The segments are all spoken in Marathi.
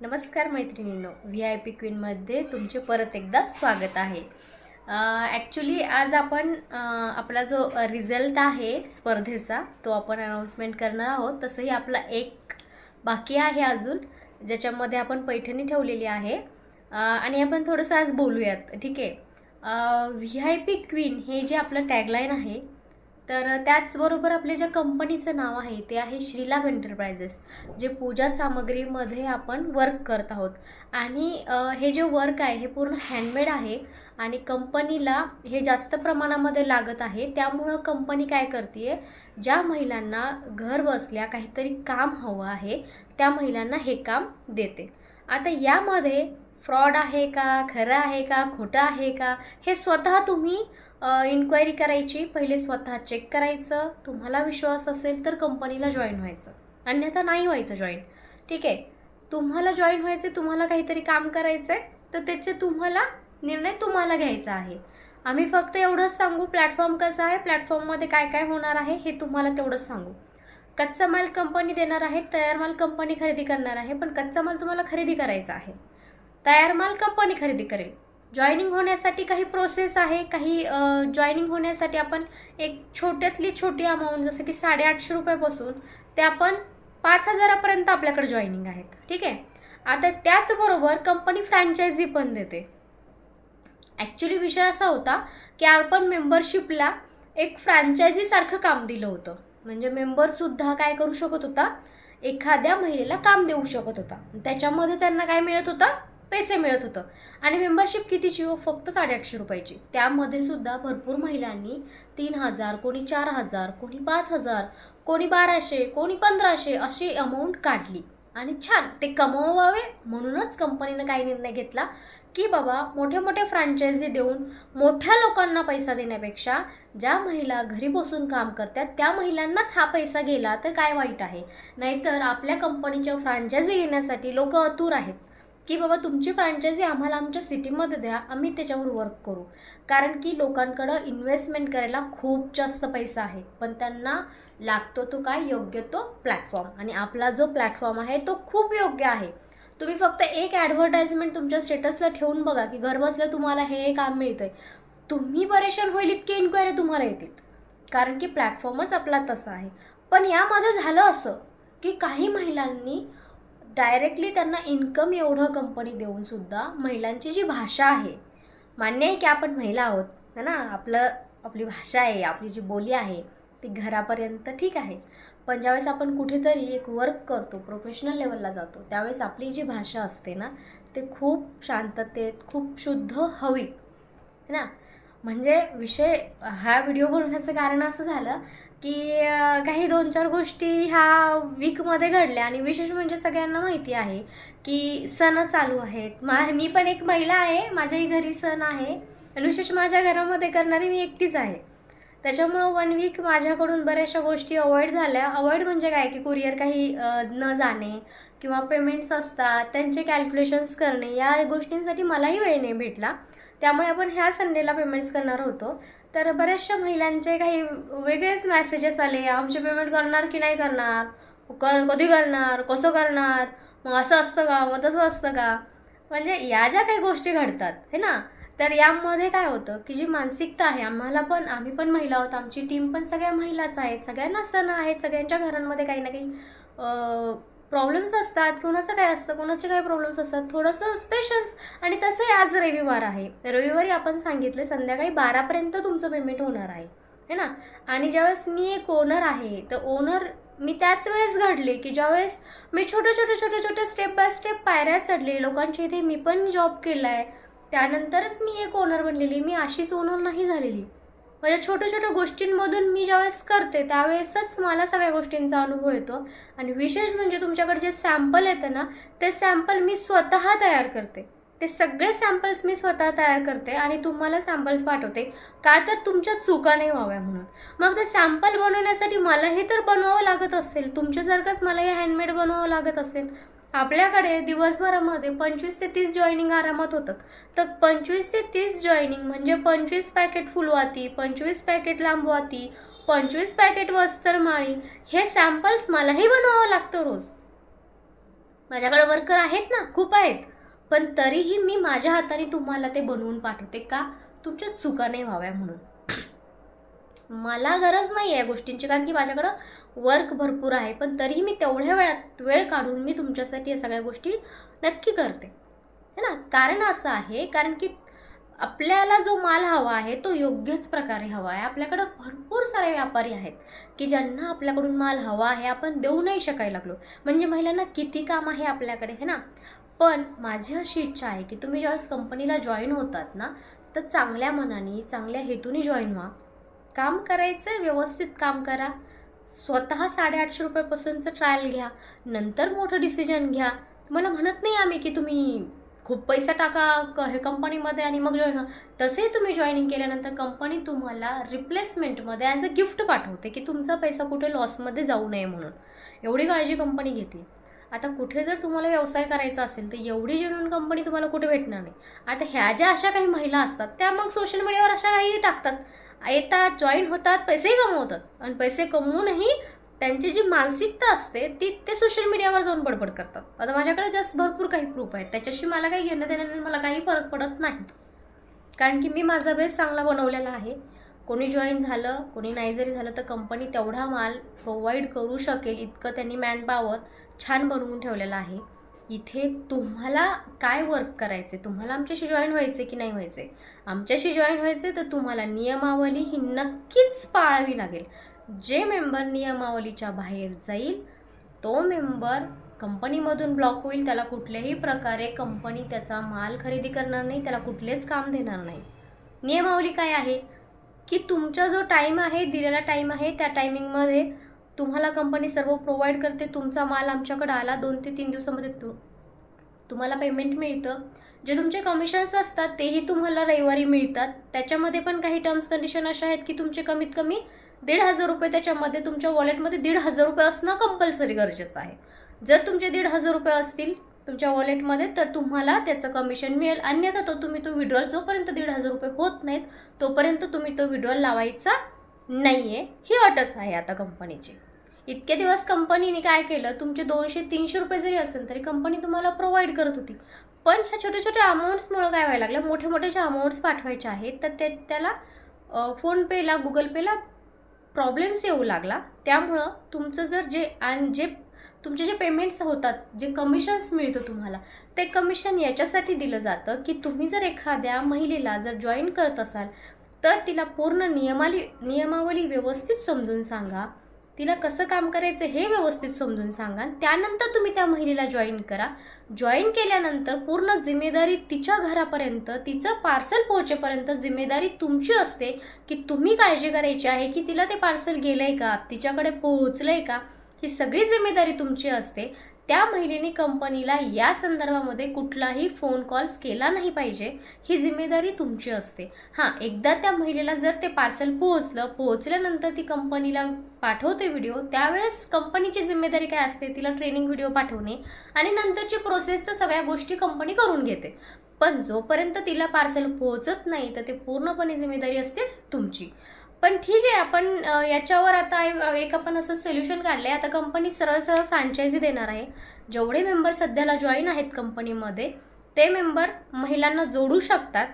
नमस्कार मैत्रिणींनो व्ही आय पी क्वीनमध्ये तुमचे परत एकदा स्वागत आहे. ॲक्च्युली आज आपण आपला जो रिझल्ट आहे स्पर्धेचा तो आपण अनाऊन्समेंट करणार आहोत. तसंही आपला एक बाकी आहे अजून ज्याच्यामध्ये आपण पैठणी ठेवलेली आहे. आणि आपण थोडंसं आज बोलूयात ठीक आहे? व्ही आय पी क्वीन हे जे आपलं टॅगलाईन आहे तर त्याचबरोबर आपल्या ज्या कंपनीचं नाव आहे ते आहे श्रीलाभ एंटरप्राइजेस जे पूजा सामग्रीमध्ये आपण वर्क करत आहोत. आणि हे जे वर्क आहे हे पूर्ण हँडमेड आहे आणि कंपनीला हे जास्त प्रमाणामध्ये लागत आहे. त्यामुळं कंपनी काय करते ज्या महिलांना घर बसल्या काहीतरी काम हवं आहे त्या महिलांना हे काम देते. आता यामध्ये फ्रॉड आहे का खरं आहे का खोटं आहे का हे स्वतः तुम्ही इन्क्वायरी करायची पहिले स्वतः चेक करायचं. तुम्हाला विश्वास असेल तर कंपनीला जॉईन व्हायचं. अन्यथा नाही व्हायचं जॉईन ठीक आहे? तुम्हाला जॉईन व्हायचं तुम्हाला काहीतरी काम करायचं आहे तर त्याचे तुम्हाला निर्णय तुम्हाला घ्यायचा आहे. आम्ही फक्त एवढंच सांगू प्लॅटफॉर्म कसा आहे प्लॅटफॉर्ममध्ये काय काय होणार आहे हे तुम्हाला तेवढंच सांगू. कच्चा माल कंपनी देणार आहे तयार माल कंपनी खरेदी करणार आहे पण कच्चा माल तुम्हाला खरेदी करायचा आहे. तयार माल कंपनी खरेदी करेल. जॉईनिंग होण्यासाठी काही प्रोसेस आहे काही जॉईनिंग होण्यासाठी आपण एक छोट्यातली छोटी अमाऊंट जसं की साडेआठशे रुपयापासून ते आपण पाच हजारापर्यंत आपल्याकडे जॉईनिंग आहेत. ठीक आहे? आता त्याचबरोबर कंपनी फ्रँचायझी पण देते. ॲक्च्युली विषय असा होता की आपण मेंबरशिपला एक फ्रँचायझीसारखं काम दिलं होतं. म्हणजे मेंबरसुद्धा काय करू शकत होता? एखाद्या महिलेला काम देऊ शकत होता. त्याच्यामध्ये त्यांना काय मिळत होतं? पैसे मिळत होतं. आणि मेंबरशिप कितीची हो? फक्त साडेआठशे रुपयाची. त्यामध्ये सुद्धा भरपूर महिलांनी तीन हजार कोणी चार हजार कोणी पाच हजार कोणी बाराशे कोणी पंधराशे अशी अमाऊंट काढली. आणि छान! ते कमवावे म्हणूनच कंपनीनं काय निर्णय घेतला की बाबा मोठे मोठे फ्रँचायझी देऊन मोठ्या लोकांना पैसा देण्यापेक्षा ज्या महिला घरी बसून काम करतात त्या महिलांनाच हा पैसा गेला तर काय वाईट आहे? नाहीतर आपल्या कंपनीच्या फ्रँचायझी घेण्यासाठी लोक अतुर आहेत. की बाबा तुमची फ्रँचायझी आम्हाला आमच्या सिटीमध्ये द्या आम्ही त्याच्यावर वर्क करू. कारण की लोकांकडं इन्व्हेस्टमेंट करायला खूप जास्त पैसा आहे. पण त्यांना लागतो तो काय? योग्य तो प्लॅटफॉर्म आणि आपला जो प्लॅटफॉर्म आहे तो खूप योग्य आहे. तुम्ही फक्त एक ॲडव्हर्टाइजमेंट तुमच्या स्टेटसला ठेवून बघा की घर बसल्या तुम्हाला हे काम काम आहे तुम्ही परेशान होईल इतकी इन्क्वायरी तुम्हाला येतील. कारण की प्लॅटफॉर्मच आपला तसा आहे. पण यामध्ये झालं असं की काही महिलांनी डायरेक्टली त्यांना इन्कम एवढं कंपनी देऊन सुद्धा महिलांची जी भाषा आहे मान्य आहे की आपण महिला आहोत है ना? आपलं आपली भाषा आहे आपली जी बोली आहे ती घरापर्यंत ठीक आहे. पण ज्यावेळेस आपण कुठेतरी एक वर्क करतो प्रोफेशनल लेवलला जातो त्यावेळेस आपली जी भाषा असते ना ते खूप शांततेत खूप शुद्ध हवी. है ना? म्हणजे विषय हा व्हिडिओ बनवण्याचं कारण असं झालं की काही दोन चार गोष्टी ह्या वीकमध्ये घडल्या आणि विशेष म्हणजे सगळ्यांना माहिती आहे की सण चालू आहेत. मा मी पण एक महिला आहे माझ्याही घरी सण आहे आणि विशेष माझ्या घरामध्ये करणारी मी एकटीच आहे. त्याच्यामुळं वन वीक माझ्याकडून बऱ्याचशा गोष्टी अवॉइड झाल्या. अवॉइड म्हणजे काय? की कुरिअर काही न जाणे किंवा पेमेंट्स असतात त्यांचे कॅल्क्युलेशन्स करणे या गोष्टींसाठी मलाही वेळ नाही भेटला. त्यामुळे आपण ह्या संडेला पेमेंट्स करणार होतो. तर बऱ्याचशा महिलांचे काही वेगळेच मेसेजेस आले. आमचे पेमेंट करणार की नाही करणार? कर कधी करणार? कसं करणार? मग असं असतं का? मग तसं असतं का? म्हणजे या ज्या काही गोष्टी घडतात है ना? तर यामध्ये काय होतं की जी मानसिकता आहे आम्हाला पण आम्ही पण महिला आहोत. आमची टीम पण सगळ्या महिलाच आहेत. सगळ्यांना सण आहेत. सगळ्यांच्या घरांमध्ये काही ना काही प्रॉब्लेम्स असतात कोणाचं काय असतं कोणाचे काय प्रॉब्लेम्स असतात थोडंसं स्पेशल्स आणि तसंही आज रविवार आहे. रविवारी आपण सांगितले संध्याकाळी बारापर्यंत तुमचं पेमेंट होणार आहे. है ना? आणि ज्यावेळेस मी एक ओनर आहे तर ओनर मी त्याच वेळेस घडले की ज्यावेळेस मी छोटे छोटे छोटे छोटे स्टेप बाय स्टेप पायऱ्या चढले लोकांच्या इथे मी पण जॉब केला आहे त्यानंतरच मी एक ओनर बनलेली मी अशीच ओनर नाही झालेली. माझ्या छोट्या छोट्या गोष्टींमधून मी ज्यावेळेस करते त्यावेळेसच मला सगळ्या गोष्टींचा अनुभव येतो. आणि विशेष म्हणजे तुमच्याकडे जे सॅम्पल येतं ना ते सॅम्पल मी स्वतः तयार करते. ते सगळे सॅम्पल्स मी स्वतः तयार करते आणि तुम्हाला सॅम्पल्स पाठवते. का तर तुमच्या चुका नाही व्हाव्या म्हणून. मग ते सॅम्पल बनवण्यासाठी मलाही तर बनवावं लागत असेल. तुमच्यासारखंच मलाही हँडमेड बनवावं लागत असेल. आपल्याकडे दिवसभरामध्ये पंचवीस ते तीस जॉईनिंग आरामात होतात. तर पंचवीस ते तीस जॉईनिंग म्हणजे पंचवीस पॅकेट फुलवाती पंचवीस पॅकेट लांबवाती पंचवीस पॅकेट वस्त्रमाळी हे सॅम्पल्स मलाही बनवावं लागतं रोज. माझ्याकडे वर्कर आहेत ना खूप आहेत. पण तरीही मी माझ्या हाताने तुम्हाला ते बनवून पाठवते का? तुमच्या चुका नाही व्हाव्या म्हणून. मला गरज नाही आहे गोष्टींची कारण की माझ्याकडं वर्क भरपूर आहे. पण तरीही मी तेवढ्या वेळात वेळ काढून मी तुमच्यासाठी या सगळ्या गोष्टी नक्की करते. है ना? कारण असं आहे कारण की आपल्याला जो माल हवा आहे तो योग्यच प्रकारे हवा आहे. आपल्याकडं भरपूर सारे व्यापारी आहेत की ज्यांना आपल्याकडून माल हवा आहे आपण देऊ नाही शकायला लागलो. म्हणजे महिलांना किती काम आहे आपल्याकडे है ना? पण माझी अशी इच्छा आहे की तुम्ही ज्यावेळेस कंपनीला जॉईन होतात ना तर चांगल्या मनाने चांगल्या हेतूने जॉईन व्हा. काम करायचं व्यवस्थित काम करा. स्वतः साडेआठशे रुपयापासूनचं ट्रायल घ्या. नंतर मोठं डिसिजन घ्या. मला म्हणत नाही आम्ही की तुम्ही खूप पैसा टाका क हे कंपनीमध्ये आणि मग जॉईन व्हा. तसेही तुम्ही जॉईनिंग केल्यानंतर कंपनी तुम्हाला रिप्लेसमेंटमध्ये ॲज अ गिफ्ट पाठवते की तुमचा पैसा कुठे लॉसमध्ये जाऊ नये म्हणून. एवढी काळजी कंपनी घेते. आता कुठे जर तुम्हाला व्यवसाय करायचा असेल तर एवढी जेन्युन कंपनी तुम्हाला कुठे भेटणार नाही. आता ह्या ज्या अशा काही महिला असतात त्या मग सोशल मीडियावर अशा काही टाकतात. येतात जॉईन होतात पैसेही कमवतात. आणि पैसे कमवूनही त्यांची जी मानसिकता असते ती ते सोशल मीडियावर जाऊन बडबड करतात. आता माझ्याकडे जास्त भरपूर काही प्रूफ आहेत. त्याच्याशी मला काही घेणं देणं मला काही फरक पडत नाही. कारण की मी माझा बेस चांगला बनवलेला आहे. कोणी जॉईन झालं कोणी नाही जरी झालं तर कंपनी तेवढा माल प्रोव्हाइड करू शकेल इतकं त्यांनी मॅनपावर छान बनवून ठेवलेलं आहे. इथे तुम्हाला काय वर्क करायचे तुम्हाला आमच्याशी जॉईन व्हायचे की नाही व्हायचे आमच्याशी जॉईन व्हायचे तर तुम्हाला नियमावली ही नक्कीच पाळावी लागेल. जे मेंबर नियमावलीच्या बाहेर जाईल तो मेंबर कंपनीमधून ब्लॉक होईल. त्याला कुठल्याही प्रकारे कंपनी त्याचा माल खरेदी करणार नाही त्याला कुठलेच काम देणार नाही. नियमावली काय आहे? की तुमचा जो टाईम आहे दिलेला टाईम आहे त्या टायमिंगमध्ये तुम्हाला कंपनी सर्व प्रोव्हाइड करते तुमचा माल आमच्याकडे आला दोन ते तीन दिवसामध्ये तु तुम्हाला पेमेंट मिळतं. जे तुमचे कमिशन्स असतात तेही तुम्हाला रविवारी मिळतात. त्याच्यामध्ये पण काही टर्म्स कंडिशन अशा आहेत की तुमचे कमीत कमी दीड हजार रुपये त्याच्यामध्ये तुमच्या वॉलेटमध्ये दीड हजार रुपये असणं कंपल्सरी गरजेचं आहे. जर तुमचे दीड हजार रुपये असतील तुमच्या वॉलेटमध्ये तर तुम्हाला त्याचं कमिशन मिळेल. अन्यथा तो तुम्ही तो विड्रॉल जोपर्यंत दीड हजार रुपये होत नाहीत तोपर्यंत तुम्ही तो विड्रॉल लावायचा नाही आहे ही अटच आहे आता कंपनीची इतके दिवस कंपनीने काय केलं तुमचे दोनशे तीनशे रुपये जरी असेल तरी कंपनी तुम्हाला प्रोव्हाइड करत होती. पण ह्या छोट्या छोट्या अमाऊंट्समुळं काय व्हायला लागलं मोठे मोठे जे अमाऊंट्स पाठवायचे आहेत तर ते त्याला फोनपेला गुगल पेला प्रॉब्लेम्स येऊ लागला. त्यामुळं तुमचं जर जे आणि जे तुमचे जे पेमेंट्स होतात जे कमिशन्स मिळतं तुम्हाला ते कमिशन याच्यासाठी दिलं जातं की तुम्ही जर एखाद्या महिलेला जर जॉईन करत असाल तर तिला पूर्ण नियमाली नियमावली व्यवस्थित समजून सांगा. तिला कसं काम करायचं हे व्यवस्थित समजून सांगा. त्यानंतर तुम्ही त्या महिलेला जॉईन करा. जॉईन केल्यानंतर पूर्ण जिम्मेदारी तिच्या घरापर्यंत तिचं पार्सल पोहोचेपर्यंत जिम्मेदारी तुमची असते की तुम्ही काळजी करायची आहे की तिला ते पार्सल गेलं आहे का? तिच्याकडे पोहोचलं आहे का? ही सगळी जिम्मेदारी तुमची असते त्या महिलेने कंपनीला या संदर्भामध्ये कुठलाही फोन कॉल्स केला नाही पाहिजे. ही जिम्मेदारी तुमची असते. हां एकदा त्या महिलेला जर ते पार्सल पोहोचलं पोहोचल्यानंतर ती कंपनीला पाठवते व्हिडिओ त्यावेळेस कंपनीची जिम्मेदारी काय असते तिला ट्रेनिंग व्हिडिओ पाठवणे आणि नंतरची प्रोसेस तर सगळ्या गोष्टी कंपनी करून घेते. पण जोपर्यंत तिला पार्सल पोहोचत नाही तर ते पूर्णपणे जिम्मेदारी असते तुमची. पण ठीक आहे आपण याच्यावर आता एक आपण असं सोल्युशन काढलं आहे आता कंपनी सरळ सरळ फ्रँचायझी देणार आहे. जेवढे मेंबर सध्याला जॉईन आहेत कंपनीमध्ये ते मेंबर महिलांना जोडू शकतात.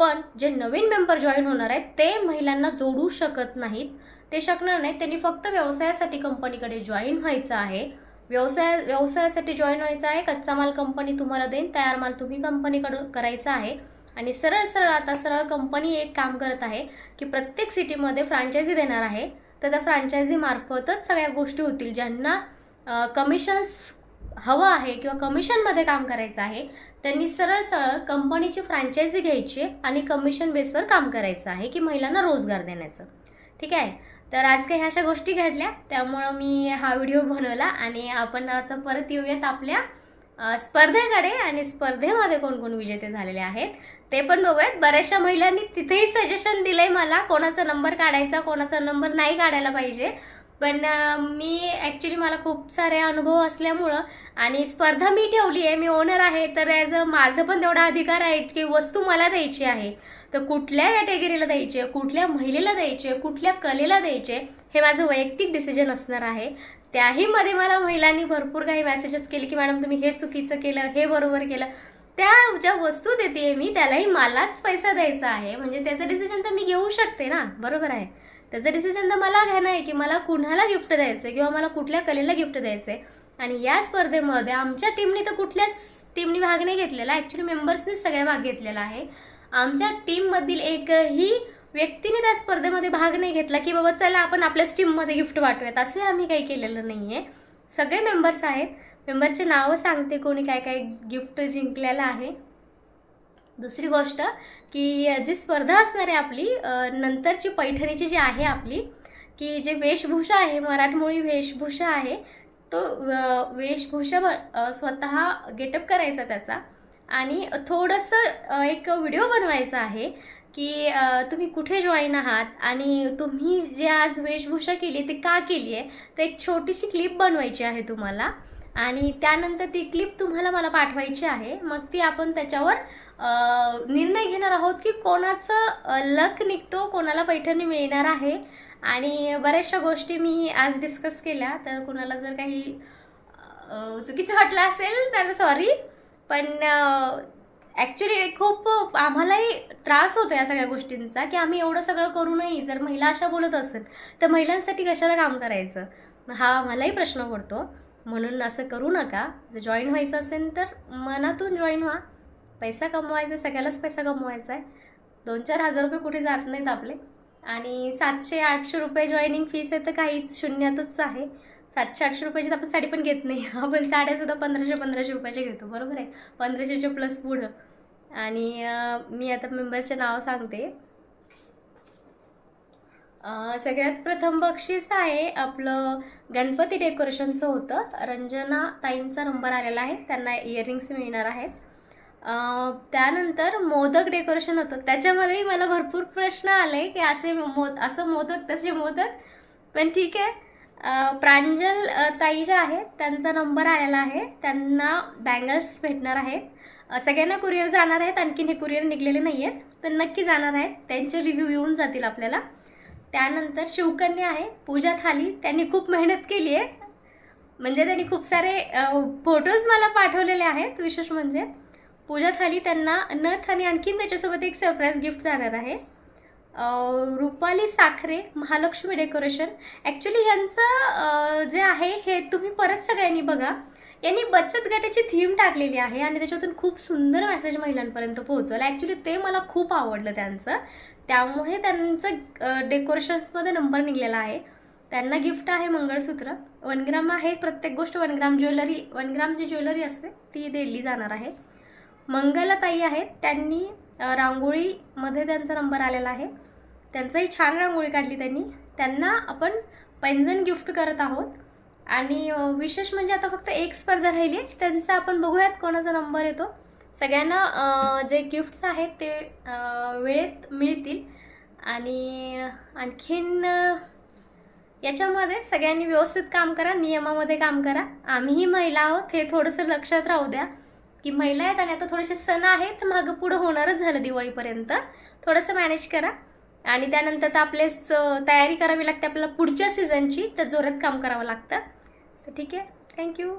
पण जे नवीन मेंबर जॉईन होणार आहेत ते महिलांना जोडू शकत नाहीत. ते शकणार नाहीत. त्यांनी फक्त व्यवसायासाठी कंपनीकडे जॉईन व्हायचं आहे. व्यवसाय व्यवसायासाठी जॉईन व्हायचं आहे. कच्चा माल कंपनी तुम्हाला देईन. तयार माल तुम्ही कंपनीकडं करायचा आहे. आणि सरळ सरळ आता सरळ कंपनी एक काम करत आहे की प्रत्येक सिटीमध्ये फ्रँचायझी देणार आहे. तर त्या फ्रँचायझीमार्फतच सगळ्या गोष्टी होतील. ज्यांना कमिशन्स हवं आहे किंवा कमिशनमध्ये काम करायचं आहे त्यांनी सरळ सरळ कंपनीची फ्रँचायझी घ्यायची आणि कमिशन बेसवर काम करायचं आहे की महिलांना रोजगार देण्याचं. ठीक आहे? तर आज काही अशा गोष्टी घडल्या. त्यामुळं मी हा व्हिडिओ बनवला आणि आपण आता परत येऊयात आपल्या स्पर्धेकडे आणि स्पर्धेमध्ये कोण कोण विजेते झालेले आहेत ते पण बघूयात. बऱ्याचशा महिलांनी तिथेही सजेशन दिलंय मला कोणाचा नंबर काढायचा कोणाचा नंबर नाही काढायला पाहिजे. पण मी ॲक्च्युली मला खूप सारे अनुभव असल्यामुळं आणि स्पर्धा मी ठेवली आहे मी ओनर आहे तर ॲज अ माझं पण तेवढा अधिकार आहे की वस्तू मला द्यायची आहे. तर कुठल्या कॅटेगरीला द्यायचे? कुठल्या महिलेला द्यायचे? कुठल्या कलेला द्यायचे? हे माझं वैयक्तिक डिसिजन असणार आहे. त्याही मध्ये मला महिलांनी भरपूर काही मेसेजेस केले की मॅडम तुम्ही हे चुकीचं केलं हे बरोबर केलं. त्या ज्या वस्तू देते मी त्यालाही मलाच पैसा द्यायचा आहे. म्हणजे त्याचं डिसिजन तर मी घेऊ शकते ना? बरोबर आहे. त्याचं डिसिजन तर मला घेणं आहे की मला कुणाला गिफ्ट द्यायचं आहे किंवा मला कुठल्या कलेला गिफ्ट द्यायचं आहे? आणि या स्पर्धेमध्ये आमच्या टीमने तर कुठल्याच टीमने भाग नाही घेतलेला. ॲक्च्युली मेंबर्सनी सगळ्या भाग घेतलेला आहे. आमच्या टीममधील एकही व्यक्तीने त्या स्पर्धेमध्ये भाग नाही घेतला की बाबा चला आपण आपल्याच टीममध्ये गिफ्ट वाटूयात. असे आम्ही काही केलेलं नाही आहे सगळे मेंबर्स आहेत. मेंबरचे नावं सांगते कोणी काय काय गिफ्ट जिंकलेलं आहे. दुसरी गोष्ट की जी स्पर्धा असणार आहे आपली नंतरची पैठणीची जी आहे आपली की जे वेशभूषा आहे मराठमोळी वेशभूषा आहे तो वेशभूषा स्वतः गेटअप करायचा त्याचा. आणि थोडंसं एक व्हिडिओ बनवायचा आहे की तुम्ही कुठे जॉईन आहात आणि तुम्ही जे आज वेशभूषा केली ते का केली आहे तर एक छोटीशी क्लिप बनवायची आहे तुम्हाला. आणि त्यानंतर ती क्लिप तुम्हाला मला पाठवायची आहे. मग ती आपण त्याच्यावर निर्णय घेणार आहोत की कोणाचं लक निघतो कोणाला पैठणी मिळणार आहे. आणि बऱ्याचशा गोष्टी मी आज डिस्कस केल्या. तर कुणाला जर काही चुकीचं वाटलं असेल तर सॉरी पण ॲक्च्युली खूप आम्हालाही त्रास होतो या सगळ्या गोष्टींचा की आम्ही एवढं सगळं करूनही जर महिला अशा बोलत असेल तर महिलांसाठी कशाला काम करायचं? हा आम्हालाही प्रश्न पडतो. म्हणून असं करू नका. जर जॉईन व्हायचं असेल तर मनातून जॉईन व्हा. पैसा कमवायचा आहे, सगळ्यालाच पैसा कमवायचा आहे. दोन चार हजार रुपये कुठे जात नाहीत आपले. आणि सातशे आठशे रुपये जॉईनिंग फीस आहे तर काहीच शून्यातच आहे. सातशे आठशे रुपयाची तर आपण साडी पण घेत नाही. आपण साड्यासुद्धा पंधराशे पंधराशे रुपयाच्या घेतो. बरोबर आहे? पंधराशेच्या प्लस पुढं. आणि मी आता मेंबर्सचे नाव सांगते. सगळ्यात प्रथम बक्षीस आहे आपलं गणपती डेकोरेशनचं होतं. रंजना ताईंचा नंबर आलेला आहे. त्यांना इयरिंग्स मिळणार आहेत. त्यानंतर मोदक डेकोरेशन होतं. त्याच्यामध्येही मला भरपूर प्रश्न आले की असे मोद असं मोदक तसे मोदक. पण ठीक आहे. प्रांजल ताई ज्या आहेत त्यांचा नंबर आलेला आहे. त्यांना बँगल्स भेटणार आहेत. सगळ्यांना कुरिअर जाणार आहेत. आणखीन हे कुरिअर निघलेले नाही आहेत पण नक्की जाणार आहेत. त्यांचे रिव्ह्यू येऊन जातील आपल्याला. त्यानंतर शिवकन्या आहे. पूजा थाली. त्यांनी खूप मेहनत केली आहे. म्हणजे त्यांनी खूप सारे फोटोज मला पाठवलेले आहेत विशेष म्हणजे. पूजा थाली त्यांना नथ आणि आणखीन त्याच्यासोबत एक सरप्राईज गिफ्ट जाणार आहे. रुपाली साखरे महालक्ष्मी डेकोरेशन. ॲक्च्युली यांचं जे आहे हे तुम्ही परत सगळ्यांनी बघा. यांनी बचत गटाची थीम टाकलेली आहे आणि त्याच्यातून खूप सुंदर मेसेज महिलांपर्यंत पोहोचवलं. ॲक्च्युली ते मला खूप आवडलं त्यांचं. त्यामुळे त्यांचं डेकोरेशन्समध्ये नंबर निघलेला आहे. त्यांना गिफ्ट आहे मंगळसूत्र. वन ग्राम आहे प्रत्येक गोष्ट one gram jewellery one gram जी ज्वेलरी असते ती दिली जाणार आहे. मंगलताई आहेत त्यांनी रांगोळीमध्ये त्यांचा नंबर आलेला आहे. त्यांचाही छान रांगोळी काढली त्यांनी. त्यांना आपण पैंजण गिफ्ट करत आहोत. आणि विशेष म्हणजे आता फक्त एक स्पर्धा राहिली आहे. त्यांचा आपण बघूयात कोणाचा नंबर येतो. सगळ्यांना जे गिफ्ट्स आहेत ते वेळेत मिळतील. आणि आणखीन याच्यामध्ये सगळ्यांनी व्यवस्थित काम करा नियमामध्ये काम करा. आम्हीही महिला आहोत हे थोडंसं लक्षात राहू द्या. की महिला आहेत आणि आता थोडेसे सण आहेत तर मागं पुढं होणारच झालं दिवाळीपर्यंत. थोडंसं मॅनेज करा. आणि त्यानंतर तर आपलेच तयारी करावी लागते आपल्याला पुढच्या सीझनची तर जोरात काम करावं लागतं. तर ठीक आहे. थँक्यू